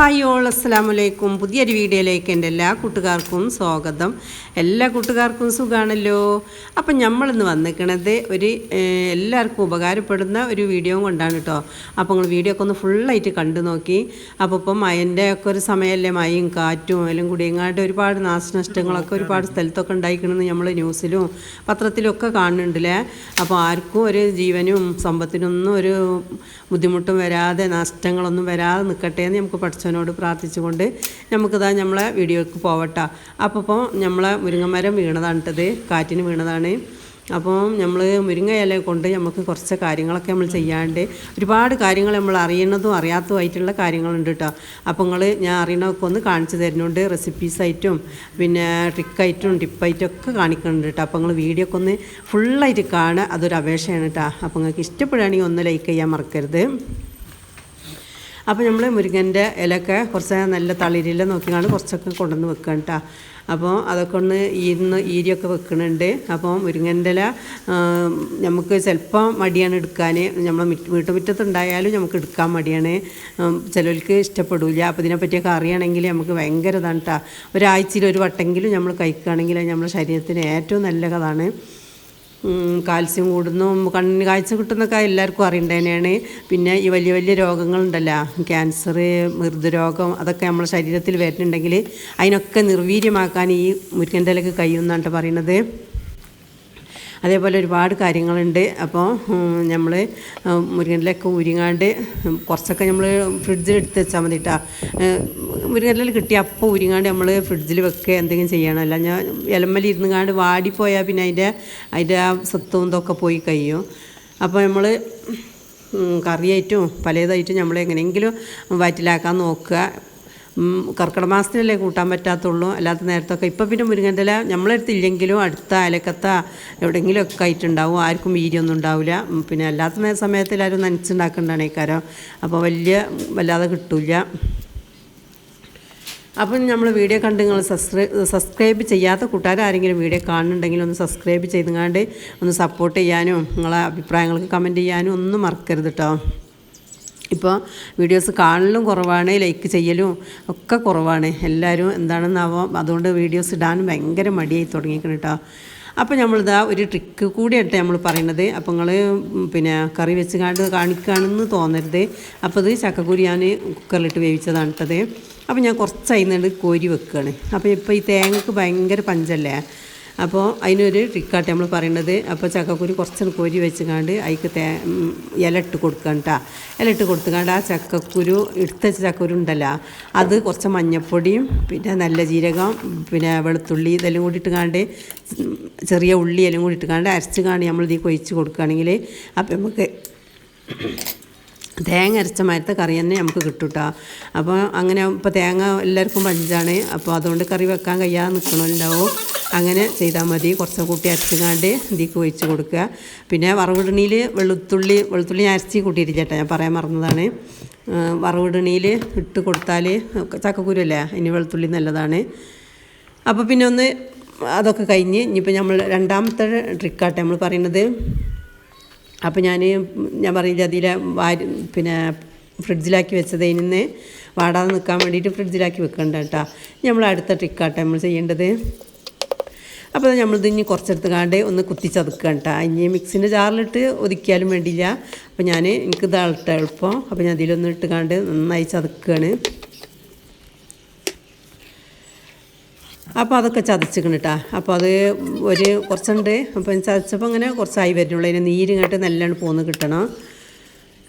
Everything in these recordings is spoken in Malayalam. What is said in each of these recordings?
ഹായ് ഓൾ അസ്സലാമലൈക്കും പുതിയൊരു വീഡിയോയിലേക്ക് എന്റെ എല്ലാ കൂട്ടുകാർക്കും സ്വാഗതം. എല്ലാ കൂട്ടുകാർക്കും സുഖമാണല്ലോ അപ്പം നമ്മളിന്ന് വന്നിക്കണത് ഒരു എല്ലാവർക്കും ഉപകാരപ്പെടുന്ന ഒരു വീഡിയോ കൊണ്ടാണ് കേട്ടോ. അപ്പോൾ നിങ്ങൾ വീഡിയോ ഒക്കെ ഒന്ന് ഫുള്ളായിട്ട് കണ്ടു നോക്കി. അപ്പോൾ ഇപ്പം മയന്റെ ഒക്കെ ഒരു സമയമല്ലേ? മയും കാറ്റും എല്ലാം കൂടി ഒരുപാട് നാശനഷ്ടങ്ങളൊക്കെ ഒരുപാട് സ്ഥലത്തൊക്കെ ഉണ്ടായിക്കണമെന്ന് നമ്മൾ ന്യൂസിലും പത്രത്തിലും ഒക്കെ കാണുന്നുണ്ടല്ലേ? അപ്പോൾ ആർക്കും ഒരു ജീവനും സമ്പത്തിനൊന്നും ഒരു ബുദ്ധിമുട്ടും വരാതെ നഷ്ടങ്ങളൊന്നും വരാതെ നിൽക്കട്ടെ എന്ന് നമുക്ക് പഠിച്ചവനോട് പ്രാർത്ഥിച്ചുകൊണ്ട് നമുക്കിതാ നമ്മളെ വീഡിയോക്ക് പോവട്ടെ. അപ്പോൾ ഇപ്പോൾ നമ്മളെ മുരിങ്ങമരം വീണതാണിട്ടത് കാറ്റിന് വീണതാണ്. അപ്പോൾ നമ്മൾ മുരിങ്ങ ഇല കൊണ്ട് നമുക്ക് കുറച്ച് കാര്യങ്ങളൊക്കെ നമ്മൾ ചെയ്യാണ്ട് ഒരുപാട് കാര്യങ്ങൾ നമ്മൾ അറിയുന്നതും അറിയാത്തതുമായിട്ടുള്ള കാര്യങ്ങളുണ്ട് കേട്ടോ അപ്പോൾ നിങ്ങൾ ഞാൻ അറിയണമൊക്കെ ഒന്ന് കാണിച്ചു തരുന്നുണ്ട്. റെസിപ്പീസായിട്ടും പിന്നെ ട്രിക്കായിട്ടും ടിപ്പായിട്ടും ഒക്കെ കാണിക്കുന്നുണ്ട് കേട്ടോ അപ്പോൾ നിങ്ങൾ വീഡിയോ ഒക്കെ ഒന്ന് ഫുള്ളായിട്ട് കാണുക. അതൊരു അപേക്ഷയാണ് കേട്ടോ അപ്പോൾ നിങ്ങൾക്ക് ഇഷ്ടപ്പെടുകയാണെങ്കിൽ ഒന്ന് ലൈക്ക് ചെയ്യാൻ മറക്കരുത്. അപ്പോൾ നമ്മൾ മുരുകന്റെ ഇലയൊക്കെ കുറച്ച് നല്ല തളിരില നോക്കിയാണ് കുറച്ചൊക്കെ കൊണ്ടുവന്ന് വെക്കുക കേട്ടോ അപ്പോൾ അതൊക്കെ ഒന്ന് ഈന്ന് ഈരിയൊക്കെ വെക്കുന്നുണ്ട് അപ്പോൾ മുരിങ്ങന്റെ ഇല നമുക്ക് ചിലപ്പോൾ മടിയാണ് എടുക്കാൻ നമ്മൾ വീട്ടുമുറ്റത്തുണ്ടായാലും നമുക്ക് എടുക്കാൻ മടിയാണ്. ചിലർക്ക് ഇഷ്ടപ്പെടില്ല അപ്പോൾ ഇതിനെപ്പറ്റിയൊക്കെ അറിയണമെങ്കിൽ നമുക്ക് ഭയങ്കര ഇതാണ് കേട്ടോ ഒരാഴ്ചയിൽ ഒരു വട്ടെങ്കിലും നമ്മൾ കഴിക്കുകയാണെങ്കിൽ നമ്മുടെ ശരീരത്തിന് ഏറ്റവും നല്ലതാണ് കാൽസ്യം കൂടുന്നു. കണ്ണിന് കാഴ്ച കിട്ടുന്നൊക്കെ എല്ലാവർക്കും അറിയേണ്ടത് തന്നെയാണ് പിന്നെ ഈ വലിയ വലിയ രോഗങ്ങളുണ്ടല്ലോ. ക്യാൻസർ മൃദുരോഗം അതൊക്കെ നമ്മുടെ ശരീരത്തിൽ വരുന്നുണ്ടെങ്കിൽ അതിനൊക്കെ നിർവീര്യമാക്കാൻ ഈ മുരിക്കന്റെ ഇലക്ക് കഴിയുമെന്നാണ് പറയുന്നത്. അതേപോലെ ഒരുപാട് കാര്യങ്ങളുണ്ട്. അപ്പോൾ നമ്മൾ മുരുകനിലൊക്കെ ഉരിങ്ങാണ്ട് കുറച്ചൊക്കെ നമ്മൾ ഫ്രിഡ്ജിൽ എടുത്ത് വെച്ചാൽ മതി കേട്ടോ മുരിങ്ങനില കിട്ടിയ അപ്പോൾ ഉരിങ്ങാണ്ട് നമ്മൾ ഫ്രിഡ്ജിൽ വെക്കുക എന്തെങ്കിലും ചെയ്യണം. അല്ല ഞാൻ ഇലമ്മലി ഇരുന്നുകാണ്ട് വാടിപ്പോയാൽ പിന്നെ അതിന്റെ അതിന്റെ ആ സത്വം ഇതൊക്കെ പോയി കഴിയും. അപ്പോൾ നമ്മൾ കറിയായിട്ടും പലതായിട്ടും നമ്മൾ എങ്ങനെയെങ്കിലും വയറ്റിലാക്കാൻ നോക്കുക. കർക്കിടക മാസത്തിലല്ലേ കൂട്ടാൻ പറ്റാത്തുള്ളൂ. അല്ലാത്ത നേരത്തൊക്കെ ഇപ്പം പിന്നെ മുരിങ്ങന്റെ നമ്മളെടുത്ത് ഇല്ലെങ്കിലും അടുത്ത അലക്കത്ത എവിടെയെങ്കിലും ഒക്കെ ആയിട്ടുണ്ടാവും. ആർക്കും വീര്യമൊന്നും ഉണ്ടാവില്ല. പിന്നെ അല്ലാത്ത സമയത്ത് എല്ലാവരും നനച്ചുണ്ടാക്കേണ്ടതാണ് ഈ കാരം അപ്പോൾ വലിയ വല്ലാതെ കിട്ടില്ല. അപ്പം നമ്മൾ വീഡിയോ കണ്ട് നിങ്ങൾ സബ്സ്ക്രൈബ് ചെയ്യാത്ത കൂട്ടുകാരാരെങ്കിലും വീഡിയോ കാണുന്നുണ്ടെങ്കിൽ ഒന്ന് സബ്സ്ക്രൈബ് ചെയ്തുകൊണ്ട് ഒന്ന് സപ്പോർട്ട് ചെയ്യാനും നിങ്ങളെ അഭിപ്രായങ്ങൾക്ക് കമന്റ് ചെയ്യാനും ഒന്നും മറക്കരുത് കേട്ടോ ഇപ്പോൾ വീഡിയോസ് കാണലും കുറവാണ് ലൈക്ക് ചെയ്യലും ഒക്കെ കുറവാണ്. എല്ലാവരും എന്താണെന്നാവോ അതുകൊണ്ട് വീഡിയോസ് ഇടാൻ ഭയങ്കര മടിയായി തുടങ്ങിയിരിക്കണം കേട്ടോ അപ്പോൾ നമ്മളിതാ ഒരു ട്രിക്ക് കൂടിയായിട്ട് നമ്മൾ പറയുന്നത് അപ്പോൾ നിങ്ങൾ പിന്നെ കറി വെച്ച് കാണ്ട് കാണിക്കുകയാണെന്ന് തോന്നരുത്. അപ്പോൾ ഇത് ചക്കക്കുരി ഞാൻ കുക്കറിലിട്ട് വേവിച്ചതാണ് കേട്ടത് അപ്പോൾ ഞാൻ കുറച്ച് അതിനുണ്ട് കോരി വെക്കുകയാണ് അപ്പോൾ ഇപ്പോൾ ഈ തേങ്ങക്ക് ഭയങ്കര പഞ്ചല്ലേ? അപ്പോൾ അതിനൊരു ട്രിക്കാട്ട് നമ്മൾ പറയുന്നത് അപ്പോൾ ചക്കക്കുരു കുറച്ച് കോരി വെച്ചുകാണ്ട് അതിക്ക് തേ ഇല ഇട്ട് കൊടുക്കണം ഇല ഇട്ട് ആ ചക്കക്കുരു എടുത്ത ചക്കക്കുരു ഉണ്ടല്ലോ അത് കുറച്ച് മഞ്ഞപ്പൊടിയും പിന്നെ നല്ല ജീരകം പിന്നെ വെളുത്തുള്ളി ഇതെല്ലാം കൂടി ഇട്ടുകാണ്ട് ചെറിയ ഉള്ളി എല്ലാം കൂടി ഇട്ടുകാണ്ട് അരച്ച് കാണി നമ്മൾ ഇത് കൊഴിച്ച് കൊടുക്കുകയാണെങ്കിൽ അപ്പം നമുക്ക് തേങ്ങ അരച്ച മരത്തെ കറി തന്നെ നമുക്ക് കിട്ടും കേട്ടോ അപ്പോൾ അങ്ങനെ ഇപ്പോൾ തേങ്ങ എല്ലാവർക്കും പഞ്ചാണ്. അപ്പോൾ അതുകൊണ്ട് കറി വെക്കാൻ കഴിയാതെ നിൽക്കണമല്ലോ അങ്ങനെ ചെയ്താൽ മതി. കുറച്ച് കൂട്ടി അരച്ചുകാണ്ട് ഇതിക്ക് ഒഴിച്ച് കൊടുക്കുക. പിന്നെ വറവിടണിയിൽ വെളുത്തുള്ളി വെളുത്തുള്ളി ഞാൻ അരച്ച് കൂട്ടിയിട്ടില്ല ചേട്ടാ. ഞാൻ പറയാൻ മറന്നതാണ്. വറവിടണിയിൽ ഇട്ട് കൊടുത്താൽ ചക്കക്കുരു ഇനി വെളുത്തുള്ളി നല്ലതാണ്. അപ്പോൾ പിന്നെ ഒന്ന് അതൊക്കെ കഴിഞ്ഞ് ഇനിയിപ്പോൾ നമ്മൾ രണ്ടാമത്തെ ട്രിക്കാട്ടെ നമ്മൾ പറയുന്നത്. അപ്പോൾ ഞാൻ ഞാൻ പറയില്ല അതിൽ വാരി പിന്നെ ഫ്രിഡ്ജിലാക്കി വെച്ചത് നിന്ന് വാടാതെ നിൽക്കാൻ വേണ്ടിയിട്ട് ഫ്രിഡ്ജിലാക്കി വെക്കണ്ട കേട്ടോ. നമ്മൾ അടുത്ത ട്രിക്കാട്ടെ നമ്മൾ ചെയ്യേണ്ടത്. അപ്പോൾ നമ്മളിത് ഇനി കുറച്ചെടുത്ത് കാണ്ട് ഒന്ന് കുത്തിച്ചതുക്കുക കേട്ടോ ഇനി മിക്സിന്റെ ജാറിലിട്ട് ഒതുക്കിയാലും വേണ്ടിയില്ല. അപ്പോൾ ഞാൻ എനിക്ക് ഇതാളിട്ട എളുപ്പം. അപ്പോൾ ഞാൻ അതിലൊന്ന് ഇട്ട് കാണ്ട് നന്നായി ചതുക്കുകയാണ് അപ്പോൾ അതൊക്കെ ചതച്ചിക്കണം കേട്ടോ അപ്പോൾ അത് ഒരു കുറച്ചുണ്ട്. അപ്പോൾ ചതച്ചപ്പോൾ അങ്ങനെ കുറച്ചായി വരുന്നുള്ളൂ. അതിന് നീര് കേട്ട് നല്ലോണം പോന്ന് കിട്ടണം.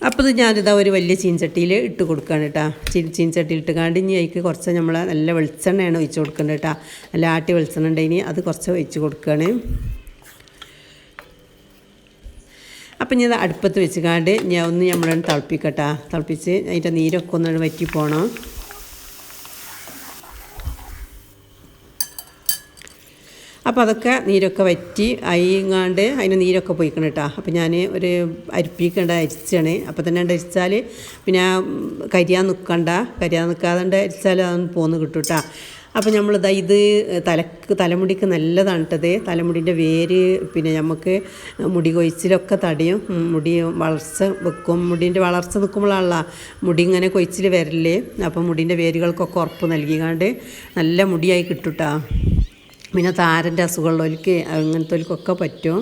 അപ്പോൾ ഇത് ഞാനിതാ ഒരു വലിയ ചീൻചട്ടിയിൽ ഇട്ട് കൊടുക്കുകയാണ് കേട്ടോ ചീ ചീൻചട്ടി ഇട്ട് കാണ്ട് ഇനി അതിക്ക് കുറച്ച് നമ്മൾ നല്ല വെളിച്ചെണ്ണയാണ് ഒഴിച്ച് കൊടുക്കേണ്ടത് കേട്ടോ നല്ല ആട്ടി വെളിച്ചെണ്ണ ഇനി അത് കുറച്ച് ഒഴിച്ച് കൊടുക്കുകയാണ് അപ്പം ഇത് അടുപ്പത്ത് വെച്ച് കാണ്ട് ഞാൻ ഒന്ന് നമ്മളൊന്ന് തിളപ്പിക്കട്ടാ. തിളപ്പിച്ച് അതിന്റെ നീരൊക്കെ ഒന്ന് വറ്റി പോകണം അപ്പോൾ അതൊക്കെ നീരൊക്കെ വറ്റി അയിങ്ങാണ്ട് അതിന് നീരൊക്കെ പോയിക്കണം കേട്ടോ അപ്പോൾ ഞാൻ ഒരു അരിപ്പിക്കേണ്ട അരിച്ചാണ്. അപ്പോൾ തന്നെ ഉണ്ട് അരിച്ചാൽ പിന്നെ കരിയാൻ നിൽക്കണ്ട. കരിയാൻ നിൽക്കാതെ അരിച്ചാൽ അതൊന്ന് പോന്ന് കിട്ടും കേട്ടോ അപ്പോൾ നമ്മളിതാ ഇത് തലക്ക് തലമുടിക്ക് നല്ലതാണ് കേട്ടത് തലമുടിന്റെ വേര് പിന്നെ നമുക്ക് മുടി കൊഴിച്ചിലൊക്കെ തടയും. മുടി വളർച്ച വെക്കും. മുടീന്റെ വളർച്ച നിൽക്കുമ്പോഴാണല്ല മുടി ഇങ്ങനെ കൊഴിച്ചിൽ വരല്ലേ അപ്പോൾ മുടീന്റെ വേരുകൾക്കൊക്കെ ഉറപ്പ് നൽകിക്കാണ്ട് നല്ല മുടിയായി കിട്ടുട്ടാ പിന്നെ താരന്റെ അസുഖമുള്ളവർക്ക് അങ്ങനത്തെ പറ്റും.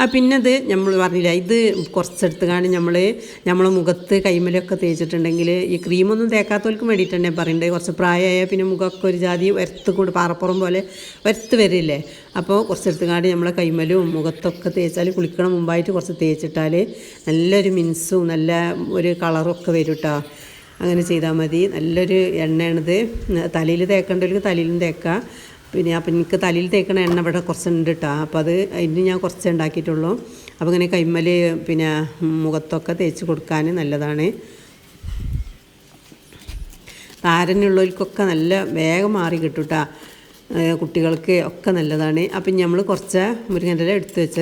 ആ പിന്നെ ഇത് നമ്മൾ പറഞ്ഞില്ല ഇത് കുറച്ചെടുത്ത് കാണും നമ്മൾ നമ്മളെ മുഖത്ത് കൈമലൊക്കെ തേച്ചിട്ടുണ്ടെങ്കിൽ ഈ ക്രീമൊന്നും തേക്കാത്തവർക്ക് ഞാൻ പറയുന്നത് കുറച്ച് പ്രായമായ പിന്നെ മുഖമൊക്കെ ഒരു ജാതി വരത്ത് കൊണ്ട് പാറപ്പുറം പോലെ വരത്ത് വരില്ലേ. അപ്പോൾ കുറച്ചെടുത്ത് കാണും നമ്മളെ കൈമലും മുഖത്തൊക്കെ തേച്ചാൽ കുളിക്കണം മുമ്പായിട്ട് കുറച്ച് തേച്ചിട്ടാൽ നല്ലൊരു മിൻസും നല്ല ഒരു കളറും ഒക്കെ വരും കേട്ടോ അങ്ങനെ ചെയ്താൽ മതി. നല്ലൊരു എണ്ണയാണിത്. തലയിൽ തേക്കേണ്ടവർക്ക് തലയിലും തേക്കാം. പിന്നെ അപ്പം എനിക്ക് തലയിൽ തേക്കണ എണ്ണ ഇവിടെ കുറച്ചുണ്ട് കേട്ടോ അപ്പോൾ അത് അതിന് ഞാൻ കുറച്ച് ഉണ്ടാക്കിയിട്ടുള്ളൂ. അപ്പോൾ ഇങ്ങനെ കൈമ്മൽ പിന്നെ മുഖത്തൊക്കെ തേച്ച് കൊടുക്കാൻ നല്ലതാണ്. താരനുള്ളവർക്കൊക്കെ നല്ല വേഗം മാറി കിട്ടും കേട്ടോ കുട്ടികൾക്ക് ഒക്കെ നല്ലതാണ്. അപ്പം നമ്മൾ കുറച്ച് മുരിങ്ങന്റെ ഇല എടുത്ത് വെച്ച്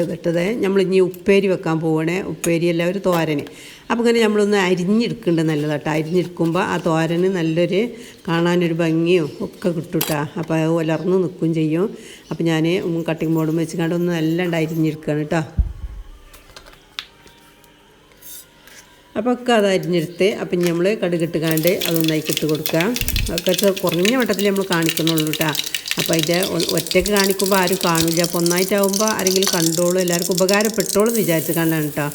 നമ്മൾ ഇനി ഉപ്പേരി വെക്കാൻ പോവണേ. ഉപ്പേരി അല്ല ഒരു തോരന്. അപ്പോൾ ഇങ്ങനെ നമ്മളൊന്ന് അരിഞ്ഞെടുക്കേണ്ടത് നല്ലതാട്ടോ. അരിഞ്ഞെടുക്കുമ്പോൾ ആ തോരന് നല്ലൊരു കാണാനൊരു ഭംഗിയും ഒക്കെ കിട്ടൂട്ടാ. കേട്ടോ അപ്പോൾ ഉലർന്ന് നിൽക്കുകയും ചെയ്യും. അപ്പോൾ ഞാൻ കട്ടിങ് ബോർഡും വെച്ച് കണ്ടൊന്ന് ഒന്ന് നല്ല അരിഞ്ഞെടുക്കുകയാണ് കേട്ടോ അപ്പോൾ ഒക്കെ അത് അരിഞ്ഞെടുത്ത് അപ്പം നമ്മൾ കടുകിട്ട് കാണ്ട് അതൊന്നായി ഇട്ട് കൊടുക്കുക. ഒക്കെ കുറഞ്ഞ വട്ടത്തിൽ നമ്മൾ കാണിക്കുന്നുള്ളൂ കേട്ടോ അപ്പോൾ അതിന്റെ ഒറ്റയ്ക്ക് കാണിക്കുമ്പോൾ ആരും കാണില്ല അപ്പോൾ ഒന്നായിട്ടാവുമ്പോൾ ആരെങ്കിലും കണ്ടോളൂ എല്ലാവർക്കും ഉപകാരപ്പെട്ടോളൂ വിചാരിച്ച് കാണാൻ കേട്ടോ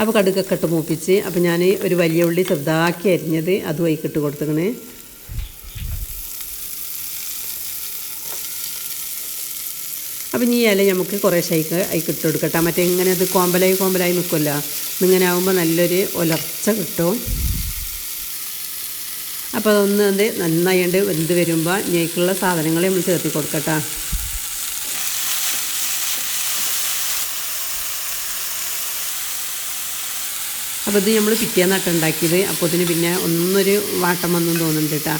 അപ്പോൾ കടുകൊക്കെ ഇട്ട് മൂപ്പിച്ച് അപ്പോൾ ഞാൻ ഒരു വലിയ ഉള്ളി ചെറുതാക്കി അരിഞ്ഞത് അതും അതിക്കിട്ട് കൊടുത്തേക്കണേ. അപ്പം ഈ ഇല നമുക്ക് കുറേ ഷൈക്ക് അതിൽ ഇട്ട് കൊടുക്കട്ടെ. മറ്റേ ഇങ്ങനെ അത് കോമ്പലായി കോമ്പലായി നിൽക്കുമല്ലോ ഇങ്ങനെ ആകുമ്പോൾ നല്ലൊരു ഒലർച്ച കിട്ടും. അപ്പോൾ അതൊന്ന് അത് നന്നായിട്ട് വെന്ത് വരുമ്പോൾ ഞേക്കുള്ള സാധനങ്ങൾ നമ്മൾ ചേർത്ത് കൊടുക്കട്ടെ. അപ്പോൾ ഇത് നമ്മൾ പിറ്റേന്നാട്ടം ഉണ്ടാക്കിയത്. അപ്പോൾ ഇതിന് പിന്നെ ഒന്നൊരു വാട്ടം വന്നും തോന്നുന്നുണ്ട് കേട്ടോ.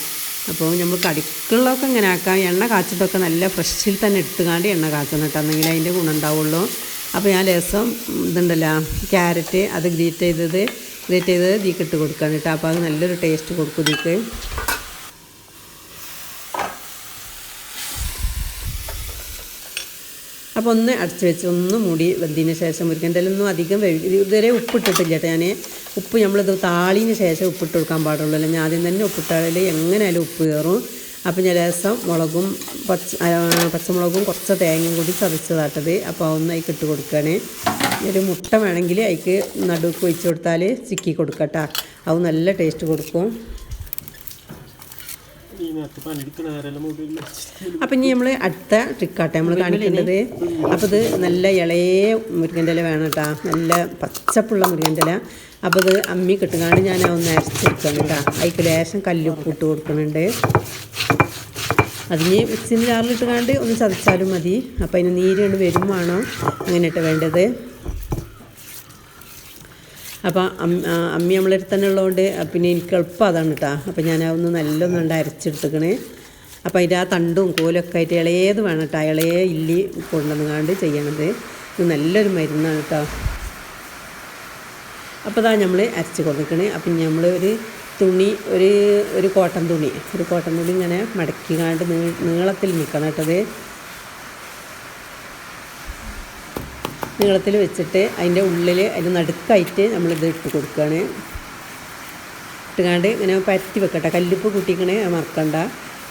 അപ്പോൾ നമ്മൾ കടിക്കുള്ളതൊക്കെ ഇങ്ങനെ ആക്കാം. എണ്ണ കാച്ചിട്ടൊക്കെ നല്ല ഫ്രഷിൽ തന്നെ എടുത്തുകാണ്ട് എണ്ണ കാച്ചണം കേട്ടോ. എന്നെങ്കിൽ അതിന്റെ ഗുണം ഉണ്ടാവുള്ളൂ അപ്പോൾ ഞാൻ ലേസം ഇതുണ്ടല്ലോ ക്യാരറ്റ് അത് ഗ്രേറ്റ് ചെയ്തത് ഗ്രേറ്റ് ചെയ്തത് ഇതിക്ക് ഇട്ട് കൊടുക്കുകയാണ് കേട്ടോ. അപ്പോൾ അത് നല്ലൊരു ടേസ്റ്റ് കൊടുക്കും ഇതിക്ക് അപ്പോൾ ഒന്ന് അടച്ച് വെച്ച് ഒന്ന് മൂടി വെന്തതിന് ശേഷം മുരിക്കന്റെ ഒന്നും അധികം വേവി ഇത് ഇതുവരെ ഉപ്പിട്ടിട്ടില്ല കേട്ടോ ഞാൻ ഉപ്പ് നമ്മളിത് താളിന് ശേഷം ഉപ്പിട്ട് കൊടുക്കാൻ പാടുള്ളൂ. ഞാൻ ആദ്യം തന്നെ ഉപ്പിട്ടാൽ എങ്ങനെയാലും ഉപ്പ് കയറും. അപ്പോൾ ഞാൻ രസം മുളകും പച്ച പച്ചമുളകും കുറച്ച് തേങ്ങയും കൂടി ചതച്ചതാട്ടത്. അപ്പോൾ ഒന്ന് അതിൽ ഇട്ട് കൊടുക്കുകയാണ് ഒരു മുട്ട വേണമെങ്കിൽ അതിക്ക് നടുക്ക് ഒഴിച്ച് കൊടുത്താൽ ചിക്കി കൊടുക്കട്ടോ അത് നല്ല ടേസ്റ്റ് കൊടുക്കും ഈ നേരത്തെ പണിയെടുക്കണ നേരമല്ല മൊബൈലിൽ അപ്പം ഇനി നമ്മൾ അടുത്ത ട്രിക്കാട്ടെ നമ്മൾ കാണിക്കേണ്ടത് അപ്പോൾ ഇത് നല്ല ഇളയ മുരുകന്റെ വേണം കേട്ടോ. നല്ല പച്ചപ്പുള്ള മുരുകന്റെ അപ്പോൾ ഇത് അമ്മി കിട്ടുകാണ്ട് ഞാൻ ഒന്ന് അരച്ചെടുക്കണം കേട്ടോ. അതിക്ക് ലേശം കല്ലുപ്പ് ഇട്ട് കൊടുക്കുന്നുണ്ട്. അതിന് മിക്സിന്റെ ജാറിലിട്ടുകാണ്ട് ഒന്ന് ചതച്ചാലും മതി. അപ്പോൾ അതിന് നീര് കൊണ്ട് വരും വേണം. അങ്ങനെയിട്ട് വേണ്ടത്. അപ്പോൾ അമ്മ നമ്മളടുത്ത് തന്നെ ഉള്ളതുകൊണ്ട് പിന്നെ എനിക്ക് എളുപ്പം കേട്ടോ അപ്പോൾ ഞാൻ അതൊന്ന് നല്ലൊന്നും ഉണ്ട് അരച്ചെടുത്തേക്കണേ. അപ്പോൾ അതിന്റെ ആ തണ്ടും കോലൊക്കെ ആയിട്ട് ഇളയത് വേണം കേട്ടോ ഇളയേ ഇല്ലി കൊണ്ടുവന്നുകാണ്ട് ചെയ്യണത്. ഇത് നല്ലൊരു മരുന്നാണ് കേട്ടോ അപ്പോൾ അതാ നമ്മൾ അരച്ച് കൊടുക്കണേ അപ്പം നമ്മൾ ഒരു തുണി ഒരു ഒരു കോട്ടൺ തുണി. ഒരു കോട്ടൺ തുണി ഇങ്ങനെ മടക്കിക്കാണ്ട് നീ നീളത്തിൽ നിൽക്കണം കേട്ടത് നീളത്തിൽ വെച്ചിട്ട് അതിന്റെ ഉള്ളിൽ അതിന്റെ നടുക്കായിട്ട് നമ്മളിത് ഇട്ട് കൊടുക്കുകയാണ്. ഇട്ടുകാണ്ട് ഇങ്ങനെ പരത്തി വെക്കട്ടെ. കല്ലുപ്പ് കൂട്ടിക്കണേ മറക്കണ്ട.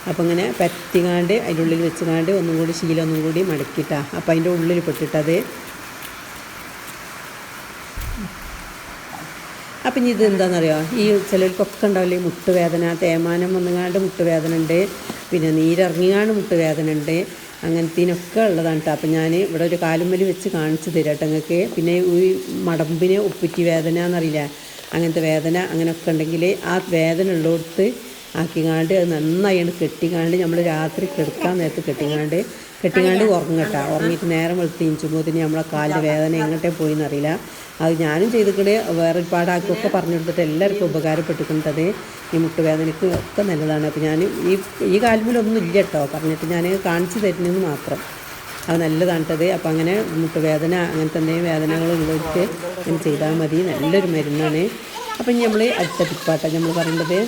അപ്പോൾ ഇങ്ങനെ പരത്തിക്കാണ്ട് അതിന്റെ ഉള്ളിൽ വെച്ചുകാണ്ട് ഒന്നും കൂടി ശീലം ഒന്നും കൂടി മടക്കിട്ട അപ്പോൾ അതിന്റെ ഉള്ളിൽ പെട്ടിട്ടത്. അപ്പം ഇനി ഇത് എന്താണെന്നറിയോ? ഈ ചിലർക്കൊക്കെ ഉണ്ടാവില്ലേ മുട്ടുവേദന തേമാനം വന്നുകാണ്ട് മുട്ടുവേദന ഉണ്ട്. പിന്നെ നീരിറങ്ങിയാണ്ട് മുട്ടുവേദന ഉണ്ട്. അങ്ങനത്തേനൊക്കെ ഉള്ളതാണ് കേട്ടോ അപ്പം ഞാൻ ഇവിടെ ഒരു കാലുമ്മൽ വെച്ച് കാണിച്ചു തരാം കേട്ടോ നിങ്ങൾക്ക് പിന്നെ ഈ മടമ്പിന് ഉപ്പിറ്റി വേദന എന്നറിയില്ല? അങ്ങനത്തെ വേദന അങ്ങനെയൊക്കെ ഉണ്ടെങ്കിൽ ആ വേദന ഉള്ളിടത്ത് ആക്കിങ്ങാണ്ട് അത് നന്നായി അത് കെട്ടിക്കാണ്ട് നമ്മൾ രാത്രി കിടക്കാൻ നേരത്ത് കെട്ടിങ്ങാണ്ട് കെട്ടിങ്ങാണ്ട് ഉറങ്ങട്ട. ഉറങ്ങിയിട്ട് നേരം വെളുത്ത് ഇഞ്ചുമ്പോത്തിന് നമ്മളെ കാലിന്റെ വേദന എങ്ങോട്ടേ പോയി എന്നറിയില്ല അത് ഞാനും ചെയ്തിട്ട് വേറെ ഒരുപാടാക്കൊക്കെ പറഞ്ഞു കൊടുത്തിട്ട് എല്ലാവർക്കും ഉപകാരപ്പെട്ടിട്ടുണ്ടത് ഈ മുട്ടുവേദനയ്ക്ക് ഒക്കെ നല്ലതാണ്. അപ്പോൾ ഞാൻ ഈ ഈ കാൽമൂലൊന്നും ഇല്ല കേട്ടോ പറഞ്ഞിട്ട് ഞാൻ കാണിച്ചു തരുന്നതെന്ന് മാത്രം. അത് നല്ലതാണിട്ടത്. അപ്പോൾ അങ്ങനെ മുട്ടുവേദന അങ്ങനത്തെ എന്തെങ്കിലും വേദനകളുള്ളവർക്ക് ഇങ്ങനെ ചെയ്താൽ മതി. നല്ലൊരു മരുന്നാണ്. അപ്പം നമ്മൾ അടുത്ത ടിപ്പാട്ട. നമ്മൾ പറയേണ്ടത്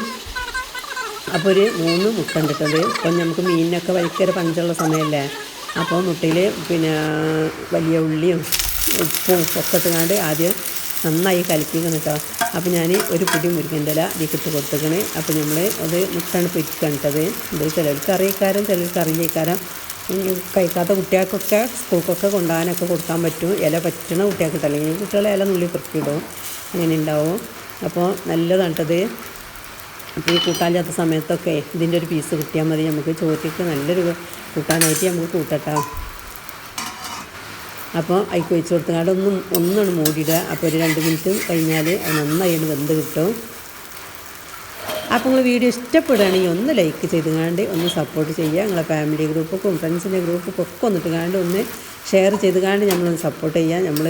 അപ്പോൾ ഒരു മൂന്ന് മുട്ട ഉണ്ടിട്ടത് ഇപ്പം നമുക്ക് മീനിനൊക്കെ ഭയങ്കര പഞ്ചുള്ള സമയമല്ലേ? അപ്പോൾ മുട്ടയിൽ പിന്നെ വലിയ ഉള്ളിയും ഉപ്പും ഒക്കെ ഇട്ടുകൊണ്ട് ആദ്യം നന്നായി കലക്കിക്കണം കേട്ടോ. അപ്പോൾ ഞാൻ ഒരു പിടി മുരിങ്ങന്റെ ഇല ഇതിൽ ഇട്ട് കൊടുത്തേക്കണ്. അപ്പോൾ നമ്മൾ അത് മുട്ടാണ് പൊരിക്കണ്ടത് ഇത് ചിലർക്ക് അറിയിക്കാരം ചിലർക്ക് അറിയിക്കാരം. കഴിക്കാത്ത കുട്ടികൾക്കൊക്കെ സ്കൂൾക്കൊക്കെ കൊണ്ടുപോകാനൊക്കെ കൊടുക്കാൻ പറ്റും. ഇല പറ്റണ കുട്ടികൾക്ക് അല്ലെങ്കിൽ കുട്ടികളെ ഇല നുള്ളി പെറുക്കിയിടും. അങ്ങനെ ഉണ്ടാവും. അപ്പോൾ നല്ലതാണ് കേട്ടത് അപ്പോൾ ഈ കൂട്ടാനില്ലാത്ത സമയത്തൊക്കെ ഇതിന്റെ ഒരു പീസ് കിട്ടിയാൽ മതി. നമുക്ക് ചോറ്റിക്ക് നല്ലൊരു കൂട്ടാനായിട്ട് നമുക്ക് കൂട്ടട്ടോ. അപ്പോൾ അതിക്ക് വെച്ച് കൊടുത്തങ്ങാട് ഒന്നും ഒന്നാണ് മൂടിയിടുക. അപ്പോൾ ഒരു രണ്ട് മിനിറ്റ് കഴിഞ്ഞാൽ അത് നന്നായിട്ട് വെന്ത് കിട്ടും. അപ്പോൾ നിങ്ങൾ വീഡിയോ ഇഷ്ടപ്പെടുകയാണെങ്കിൽ ഒന്ന് ലൈക്ക് ചെയ്തുകൊണ്ട് ഒന്ന് സപ്പോർട്ട് ചെയ്യുക. നിങ്ങളെ ഫാമിലി ഗ്രൂപ്പൊക്കെ ഫ്രണ്ട്സിന്റെ ഗ്രൂപ്പൊക്കെ ഒക്കെ ഒന്നിട്ട് കാണ്ട് ഒന്ന് ഷെയർ ചെയ്തുകാണ്ട് നമ്മളൊന്ന് സപ്പോർട്ട് ചെയ്യുക. നമ്മൾ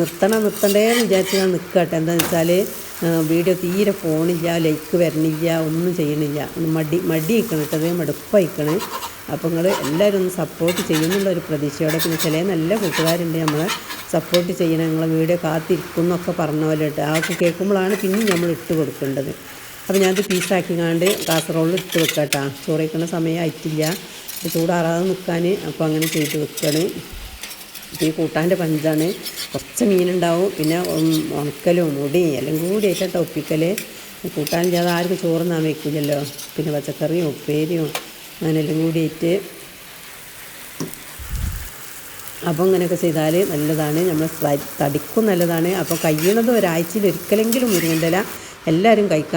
നിർത്തണം നിർത്തണ്ടേന്ന് വിചാരിച്ച് ഞാൻ നിൽക്കട്ടെ എന്താണെന്ന് വെച്ചാൽ വീഡിയോ തീരെ പോണില്ല ലൈക്ക് വരണില്ല ഒന്നും ചെയ്യണില്ല. മടി മടി ഇക്കണിട്ടത് മടുപ്പയക്കണം. അപ്പോൾ നിങ്ങൾ എല്ലാവരും ഒന്ന് സപ്പോർട്ട് ചെയ്യുന്നുള്ള ഒരു പ്രതീക്ഷയോടെ പിന്നെ ചില നല്ല കൂട്ടുകാരുണ്ട് നമ്മളെ സപ്പോർട്ട് ചെയ്യണം നിങ്ങളെ വീഡിയോ കാത്തിരിക്കുന്നൊക്കെ പറഞ്ഞ പോലെ ഇട്ട് അതൊക്കെ കേൾക്കുമ്പോഴാണ് പിന്നെ നമ്മൾ ഇട്ട് കൊടുക്കേണ്ടത്. അപ്പോൾ ഞാനത് പീസാക്കി കാണ്ട് കാസറോളിൽ ഇട്ട് വെക്കട്ടാ ചോറ് വയ്ക്കുന്ന സമയം ആയിട്ടില്ല. ചൂടാറാതെ നിൽക്കാൻ അപ്പോൾ അങ്ങനെ ചെയ്ത് ഇപ്പോൾ ഈ കൂട്ടാന്റെ പഞ്ചാണ്. കുറച്ച് മീനുണ്ടാവും. പിന്നെ ഉണക്കലും മുടിയും എല്ലാം കൂടി ആയിട്ടാണ് ഒപ്പിക്കൽ കൂട്ടാനില്ലാതെ ആർക്കും ചോറ് നാൻ വയ്ക്കില്ലല്ലോ പിന്നെ പച്ചക്കറിയും ഉപ്പേരിയും അങ്ങനെ എല്ലാം കൂടി ആയിട്ട് അപ്പോൾ അങ്ങനെയൊക്കെ ചെയ്താൽ നല്ലതാണ് നമ്മൾ തടിക്കും നല്ലതാണ്. അപ്പോൾ കഴിയണത് ഒരാഴ്ചയിൽ ഒരിക്കലെങ്കിലും മുരിങ്ങന്റെ എല്ലാവരും കഴിക്കാൻ